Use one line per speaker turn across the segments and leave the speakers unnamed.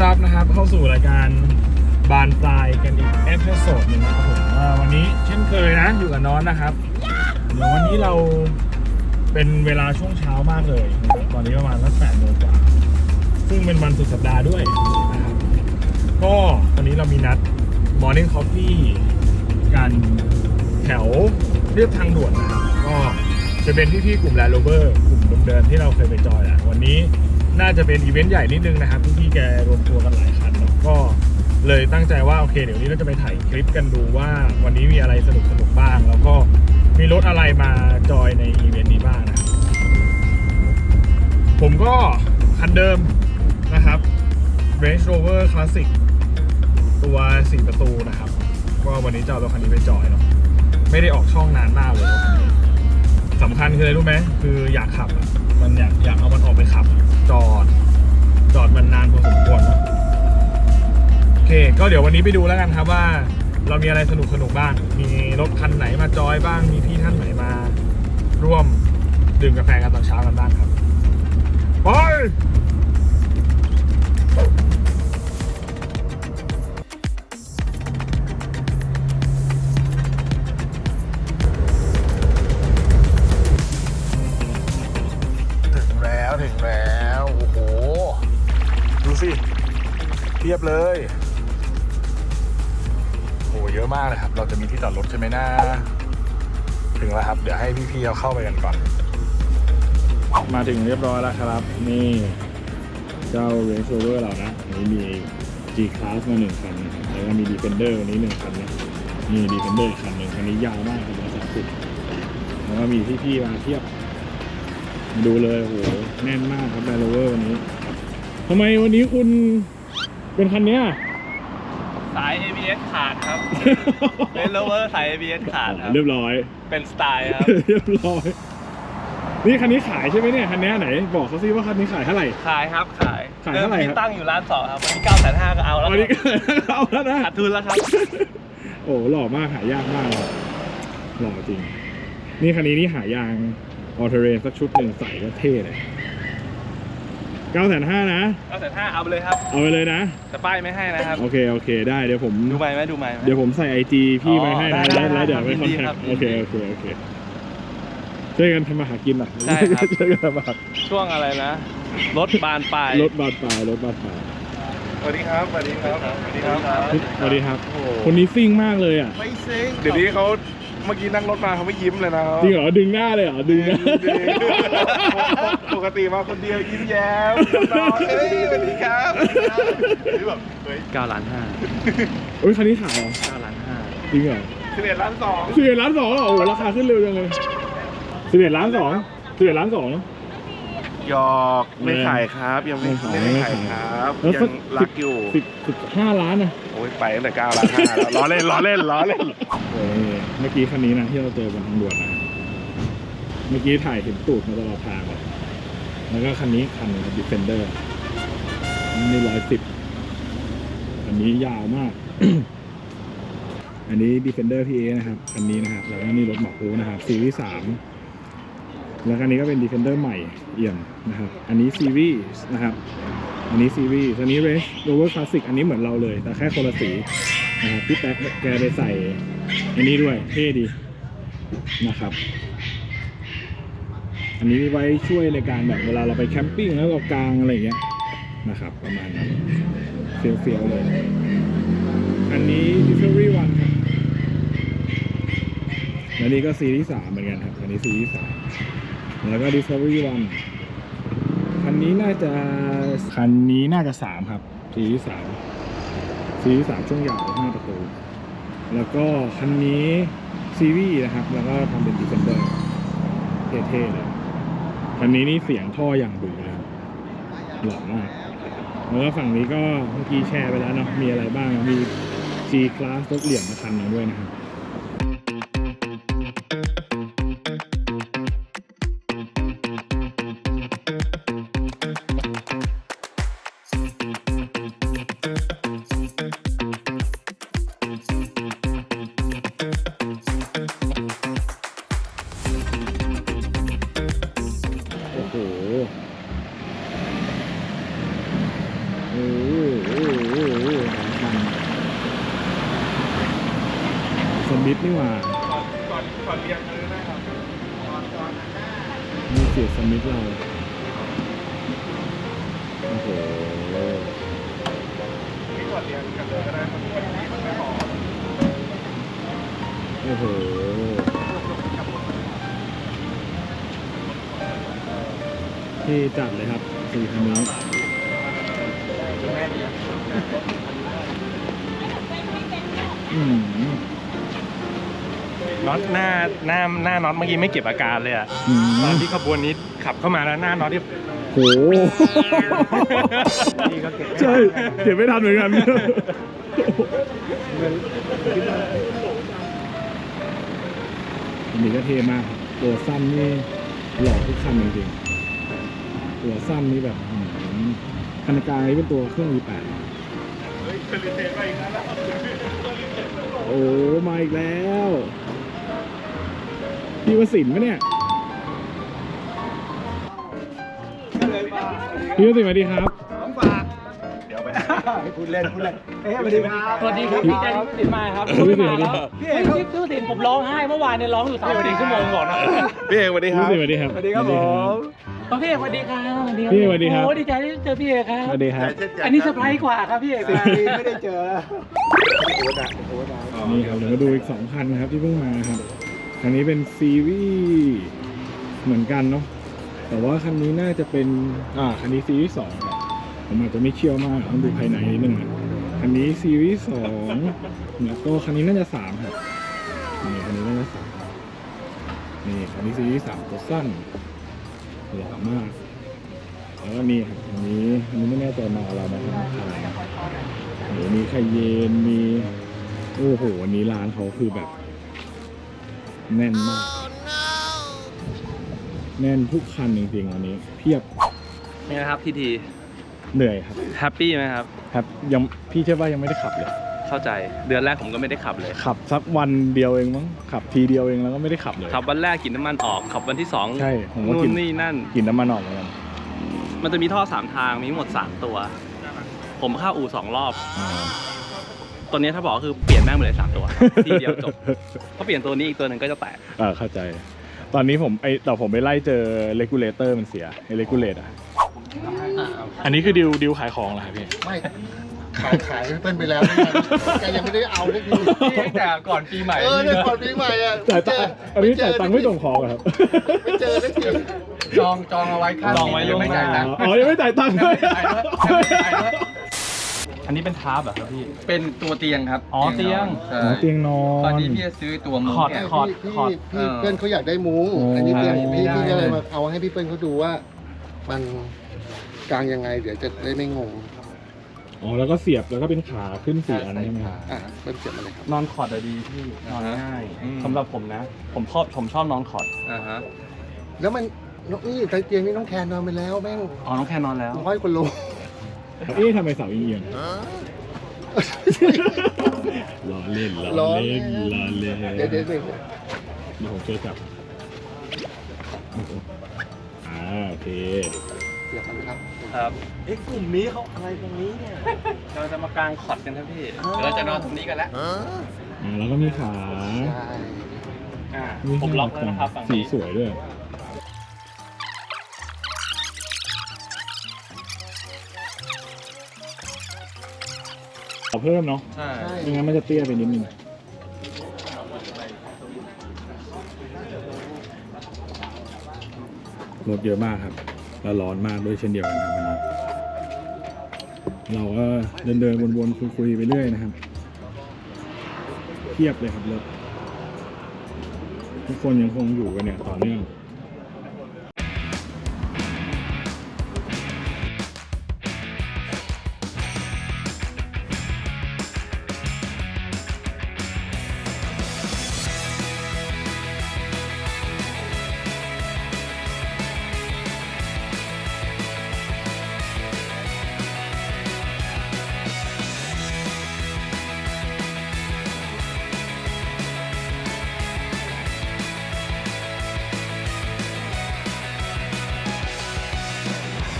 น้อนรับนะครับเข้าสู่รายการบานปลายกันอีกเอพิโซดหนึ่งนะครับผมอ่าวันนี้เช่นเคยนะอยู่กับน้องนะครับเดี๋ยววันนี้เราเป็นเวลาช่วงเช้ามากเลย ตอนนี้ประมาณสักแปดโมงกว่า ซึ่งเป็นวันสุดสัปดาห์ด้วยนะครับก็ตอนนี้เรามีนัด Morning Coffee กันแถวเรียบทางด่วนนะครับ ก็จะเป็นพี่ๆกลุ่มแลนด์โรเวอร์กลุ่มเดิมๆที่เราเคยไปจอยอะวันนี้ น่าจะเป็นอีเวนต์ใหญ่นิดนึงนะครับพี่ๆแกรวมตัวกันหลายคันเนอะก็เลยตั้งใจว่าโอเคเดี๋ยวนี้เราจะไปถ่ายคลิปกันดูว่าวันนี้มีอะไรสนุกสนุกบ้าง แล้วก็มีรถอะไรมาจอยในอีเวนต์นี้บ้างนะครับผมก็คันเดิมนะครับ Range Rover Classic ตัว 4 ประตูนะครับก็วันนี้จะเอารถคันนี้ไปจอยเนาะไม่ได้ออกช่องนานมากเลยสำคัญคืออะไรรู้ไหมคืออยากขับอะ มันอยากอยากเอามันออกไปขับ จอด จอดมันนานพอสมควรนะโอเค ก็เดี๋ยววันนี้ไปดูแล้วกันครับว่า เรามีอะไรสนุกสนุกบ้าง มีรถคันไหนมาจอยบ้าง มีพี่ท่านไหนมา ร่วมดื่มกาแฟกันตอนเช้ากันบ้างครับไป เทียบเลยโอ้เยอะมากเลยครับ เราจะมีที่จอดรถใช่ไหมนะถึงแล้วครับ เดี๋ยวให้พี่ๆเราเข้าไปกันก่อน มาถึงเรียบร้อยแล้วครับ นี่เจ้า Range Rover เรานะนนี้มี G Class มาหนึ่งคันแล้วก็มี Defender วันนี้หนึ่งคันนะมี Defender คันหนึ่งคันนี้ยาวมากครับร้อยสามสิบแล้วก็มีพี่ๆมาเทียบดูเลยโหแน่นมากครับแบรโลเวอร์วันนี้ทำไมวันนี้คุณ เป็นคันเนี้ย
สาย ABS ขาดครับเป็นโลเวอร์สาย ABS ขาดครับ
เรียบร้อย
เป็นสไตล์ครับ
เรียบร้อย นี่คันนี้ขายใช่ไหมเนี่ยคันนี้ไหน บอกเขาสิว่าคันนี้ขายเท่าไหร่
ขายครับขาย
ขายเท่าไหร่
ดิม
ครับ
ที่ตั้งอยู่ร้านสองครับวันนี้เก้าแสนห้าก็เอาแล้ว
วันนี้ก็เอาแล้วนะ
ขาดทุนแล้วครับ
โอ้หล่อมากหายากมากเลยหล่อจริง นี่คันนี้นี่หายางออเทเรนสักชุดหนึ่งใส่ก็เท่เลย เก้าแสนห้านะ
เก้าแสนห้าเอาไปเลยครับ
เอาไปเลยนะ
แต่ป้ายไม่ให้นะครับ
โอเค โอเค ได้เดี๋ยวผม
ดูไหมไหมดูไหมไหม
เดี๋ยวผมใส่ไอจีพี่ไปให้นะ
อ๋อได้
แล้ว
ได้
แล้วเดี๋ยวไป
ยิ
คอน
นดี
แท
ครั
ค
บ
โอเค โอเค โอเคช่วยกันทำมาหากินหน่อย
ได้ครับ
ช่วยกันทำมาหา
ช่วงอะไรนะ รถบานปลาย
รถบาดปลายรถบาดปลาย
สวัสดีครับ สวัสดีครับ
สวัสดีครับ
สวัสดีครับ
โอ้โห
คนนี้ซิ่งมากเลยอะ
ไม่ซิง
เดี๋ยวนี้เขา เมื่อกี้นั่งรถมาเขาไม่ยิ้มเลยนะ
จริงเหรอดึงหน้าเลยเหรอดึงหน้า
จริงปกติมาคนเดียวยิ้มแย้มน้อยเฮ้ยสวัสดีครับนี่แบบเฮ้ย
เก้าล้านห้า
โอ้ยคันนี้ขายเหรอ
เก้าล้านห้า
จริงเหรอ
สิบเอ็ดล้านสอง
สิบเอ็ดล้านสองเหรอโอ้โหราคาขึ้นเร็วจังเลยสิบเอ็ดล้านสองสิบเอ็ดล้านสอง
หยอกไม่ขายครับยังไม่
ไม่ขาย
ไม่ได้ขายครับ
แล้ว
ยั
สัก
งรักอยู่
สิบสิบห้าล้านนะ
โอ้ยไปตั้งแต่เก้าล้านห้าแล้วล้อเล่นล้อเล่นล้อเล่น
โอ้ยเมื่อกี้คันนี้นะที่เราเจอบนทางด่วนนะเมื่อกี้ถ่ายเห็นตูดมาตลอดทางเลยแล้วก็คันนี้คันดิเฟนเดอร์นี่ร้อยสิบคันนี้ยาวมาก อันนี้ Defender PA นะครับคันนี้นะครับ แล้วก็นี่รถหมอกรูนะครับซีรีส์สาม แล้วคันนี้ก็เป็น Defender ใหม่เอี่ยมนะครับ อันนี้ซีรีส์นะครับ อันนี้ซีรีส์อันนี้ Range Rover Classic อันนี้เหมือนเราเลย แต่แค่คนละสีนะครับพี่แป๊กแกไปใส่ อันนี้ด้วยเท่ดีนะครับ อันนี้ไว้ช่วยในการแบบเวลาเราไปแคมปิ้งแล้วเรากางอะไรอย่างเงี้ยนะครับ ประมาณนั้นเฟี้ยวๆเลย อันนี้ Discovery One ครับ อันนี้ก็ซีรีส์สามเหมือนกันครับ อันนี้ซีรีส์สามแล้วก็ Discovery One คันนี้น่าจะ คันนี้น่าจะสามครับ ซีรีส์สามซีรีส์สามช่วงยาวห้าประตู แล้วก็คันนี้ซีรีส์นะครับ แล้วก็ทำเป็น Defender เท่ๆเลย คันนี้นี่เสียงท่ออย่างดุเลยหล่อมากแล้วก็ฝั่งนี้ก็เมื่อกี้แชร์ไปแล้วเนาะ มีอะไรบ้าง มี G Class รถเหลี่ยมมาคันหนึงด้วยนะครับ จีสมิธเรา โอ้โห
นี่ก่อนเรียนกันเลยก็ได้ครับ
โอ้โหที่จัดเลยครับสี่คันนี้
น็อตหน้าหน้าหน้าน็อตเมื่อกี้ไม่เก็บอาการเลยอะ
อืม
ตอนที่ขบวนนี้ขับเข้ามาแล้วหน้าน็อตที่
โหใช่เก็บไม่ทันเหมือนกันอันนี้ก็เท่มากตัวสั้นนี่หล่อทุกคันจริงๆตัวสั้นนี่แบบอื้อหือคันกลางนี่เป็นตัวเครื่อง V8 โอ้มาอีกแล้ว พี่วสินทร์ปะเนี่ยพี่วสินทร์สวัสดีครับ
พูดเล่นพูดเล่นเอ๊ะสวัสดีครับ
สวัสดีครับดีใจที่พี่ติดมาครับ
พี่วสินทร์สวัสดีครับ
เฮ้ยพี่พี่ติดผมร้องไห้เมื่อวานเนี่ยร้องอยู่สามสี่ชั่วโมงก่อนนะ
พี่เอกสวัสดีค
พี่
รั
ว
บ
สินทร์สวัสดีครับ
สวัสดีครับผม
พี่เอกสวัสดีครับ
พี่เอกสวัสดีครับ
โอ้ดีใจที่เจอพี่เอกครับ
สวัสดีครับ
อันนี้เซอร์ไพรส์กว่าครับพี่เอก
สิบปีไม่ได้เจอโอ้ดาโอ้ดา
นี่ครับเดี๋ยวมาดูอีกสองคันนะครับที่เพิ่งมาครับ คันนี้เป็นซีรีส์เหมือนกันเนาะแต่ว่าคันนี้น่าจะเป็น อ่า คันนี้ซีรีส์สองครับผมอาจจะไม่เชี่ยวมากต้องดูภายในนิดนึงนะคันนี้ซีรีส์สองแล้วก็คันนี้น่าจะสามครับ นี่คันนี้น่าจะสามนี่คันนี้ซีรีส์สามตัวสั้นหล่อมาก แล้วก็นี่ครับอันนี้อันนี้ไม่แน่ใจมาเรามาทำอะไรโอ้โหมีไข่เย็นมี โอ้โหวันนี้ร้านเขาคือแบบ แน่นมาก แน่นทุกคันจริงๆวันนี้ เพียบ
นี่นะครับทีที
เหนื่อยครับ
แฮปปี้ไหมครับ
ครับยังพี่เชื่อว่ายังไม่ได้ขับเลย
เข้าใจเดือนแรกผมก็ไม่ได้ขับเลย
ขับสักวันเดียวเองมั้งขับทีเดียวเองแล้วก็ไม่ได้ขับเลย
ขับวันแรกกินน้ำมันออกขับวันที่สอง
ใช่ผมก็
นู่
กิ
น
น
นี่นั่น
กินน้ำมันออกเหมือนกัน
มันจะมีท่อสามทางมีทั้งหมดสามตัว ผมเข้าอู่สองรอบ
อ่า
ตัวนี้ถ้าบอกก็คือเปลี่ยนแม่งหมดเลยสามตัว ทีเดียวจบเพราะเปลี่ยนตัวนี้อีกตัวหนึ่งก็จะแตก
เออเข้าใจ ตอนนี้ผมไอแต่ผมไปไล่เจอเลกูเลเตอร์มันเสียไอเลกูเลตอะอันนี้คือดิวดิวขายของเหรอครับพี่
ไม่ขายขายเปิ้ลไปแล้วนี่ไงแกยังไม่ได้เอาเลยพี่
แต่ก่อนปีใหม่
เออเนี่ยก่อนปีใหม่อะ
จ่ายตังค์อันนี้จ่ายตังค์ไม่ตรงคอครับ
ไม่เจอสักที
จองจองเอาไว้ค่า
จองไว้ล่วงหน้า
อ๋อยังไม่จ่ายตังค์เลย
อันนี้เป็นทาร์บเหรอครับพี่
เป็นตัวเตียงครับ
อ๋อเตียง
ใช่
อ๋อเตียงนอน
ตอนนี้พี่จะซื้อตัวมุ้ง
คอร์ด
เนี่ย
คอร์ด
พี่
คอร์ด
พี่พี่เพื่อนเขาอยากได้มุ้ง
อ๋ออั
อันนี้เพื่อน
ใช่
พี่พี่
ได้
ก็เลย
เลย
มาเอาให้พี่เปิ้ลเขาดูว่า มันกลางยังไง เดี๋ยวจะได้ไม่งง
อ๋อ แล้วก็เสียบแล้วก็เป็นขาขึ้นสี่อันใช่ไหมครับ
อะเปิ้ลเก็บมาเลยครับ
นอนคอร์ดอะดีพี่นอนง่าย
อืม
สำหรับผมนะ ผมชอบผมชอบนอนคอร์ด
อ่าฮะ
แล้วมันนกนี่ใต้เตียงนี่น้องแคนนอนไปแล้วแม่ง
อ๋อน้องแค่นอนแล้ว
ร้อยกว่าโล
เอ๊ะทำไมเสาเอียงๆล้อเล่นล้อเล่นล้อเล่น
เดี๋ยวเดี๋ยวเดี๋ยว
เดี๋ยวผมช่วยจับโอ้โหอ่าโอเค
เดี๋ยวก่อนนะครับ
ครับ
เอ๊ะกลุ่มนี้เขาอะไรตรงนี้เนี่ย
เราจะมากางคอร์ดกันครับพี่เดี๋ยวเราจะนอนตรงนี้กันแล้ว
อ่าแล้วก็มีขา
ใช่
อ่า
มี
ผมล็อกแล้วนะครับฝั่ง
สี
นี้
สวยด้วย ขอเพิ่มเนาะ
ใช่
ใช่
ไม่งั้นมันจะเตี้ยไปนิดนึงรถเยอะมากครับ แล้วร้อนมากด้วยเช่นเดียวกันครับวันนี้เราก็เดินเดินๆวนๆคุยๆไปเรื่อยนะครับเทียบเลยครับรถทุกคนยังคงอยู่กันเนี่ยต่อเนื่อง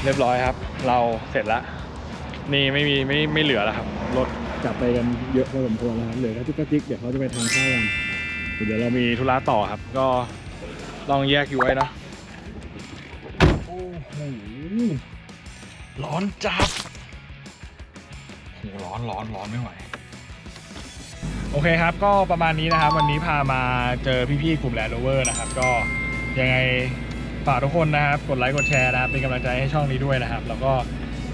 รียบร้อยครับ เราเสร็จแล้วนี่ไม่มีไม่ไม่เหลือแล้วครับรถกลับไปกันเยอะพอสมควรแล้วครับเหลือแค่จุกกระจิกเดี๋ยวเขาจะไปทานข้าวกันเดี๋ยวเรามีธุระต่อครับ ก็ลองแยกอยู่ไว้นะโหร้อนจัดโหร้อนร้อนร้อนไม่ไหวโอเคครับ ก็ประมาณนี้นะครับ วันนี้พามาเจอพี่ๆกลุ่มแลนด์โรเวอร์นะครับ ก็ยังไง ฝากทุกคนนะครับกดไลค์กดแชร์นะครับเป็นกำลังใจให้ช่องนี้ด้วยนะครับ แล้วก็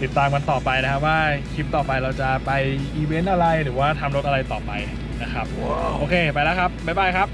ติดตามกันต่อไปนะครับ ว่าคลิปต่อไปเราจะไปอีเวนต์อะไรหรือว่าทำรถอะไรต่อไปนะครับ โอเคไปแล้วครับบ๊ายบายครับ